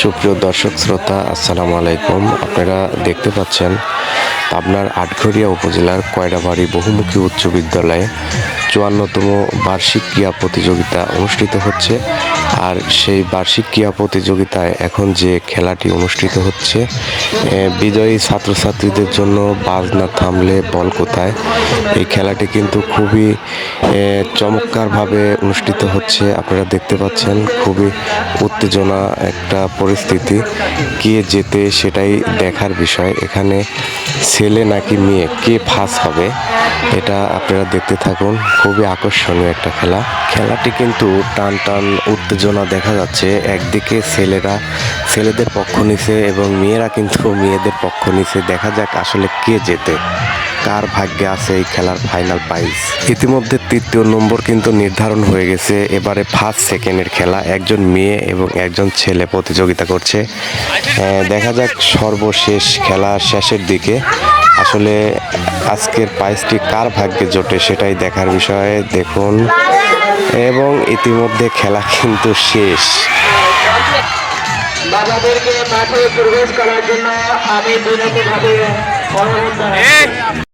সুপ্রিয় দর্শক, শ্রোতা, আসসালামু আলাইকুম। আপনারা দেখতে পাচ্ছেন, পাবনার আটঘরিয়া উপজেলার কয়রাবাড়ি বহুমুখী উচ্চ বিদ্যালয়ে চুয়ান্নতম বার্ষিক ক্রীড়া প্রতিযোগিতা অনুষ্ঠিত হচ্ছে। আর সেই বার্ষিক ক্রীড়া প্রতিযোগিতায় এখন যে খেলাটি অনুষ্ঠিত হচ্ছে বিজয়ী ছাত্রছাত্রীদের জন্য বাজ না থামলে বল কোথায়? এই খেলাটি কিন্তু খুবই চমৎকারভাবে অনুষ্ঠিত হচ্ছে। আপনারা দেখতে পাচ্ছেন, খুবই উত্তেজনা একটা পরিস্থিতি। কে যেতে সেটাই দেখার বিষয়। এখানে ছেলে নাকি মেয়ে, কে ফার্স্ট হবে? এটা আপনারা দেখতে থাকুন। খুবই আকর্ষণীয় একটা খেলা। খেলাটি কিন্তু টান টান উত্তেজনা দেখা যাচ্ছে। একদিকে ছেলেরা, ছেলেদের পক্ষ নিছে এবং মেয়েরা কিন্তু মেয়েদের পক্ষ নিছে দেখা যাক আসলে কে জেতে, কার ভাগ্যে আছে এই খেলার ফাইনাল প্রাইজ ইতিমধ্যে তৃতীয় নম্বর কিন্তু নির্ধারণ হয়ে গেছে। এবারে ফার্স্ট সেকেন্ডের খেলা। একজন মেয়ে এবং একজন ছেলে প্রতিযোগিতা করছে। দেখা যাক সর্বশেষ খেলা শেষের দিকে আসলে আজকের প্রাইজটি কার ভাগ্যে জোটে সেটাই দেখার বিষয়ে দেখুন। এবং ইতিমধ্যে খেলা কিন্তু শেষ। বাবাদেরকে মাঠে প্রবেশ করার জন্য আমি বিনীতভাবে অনুরোধ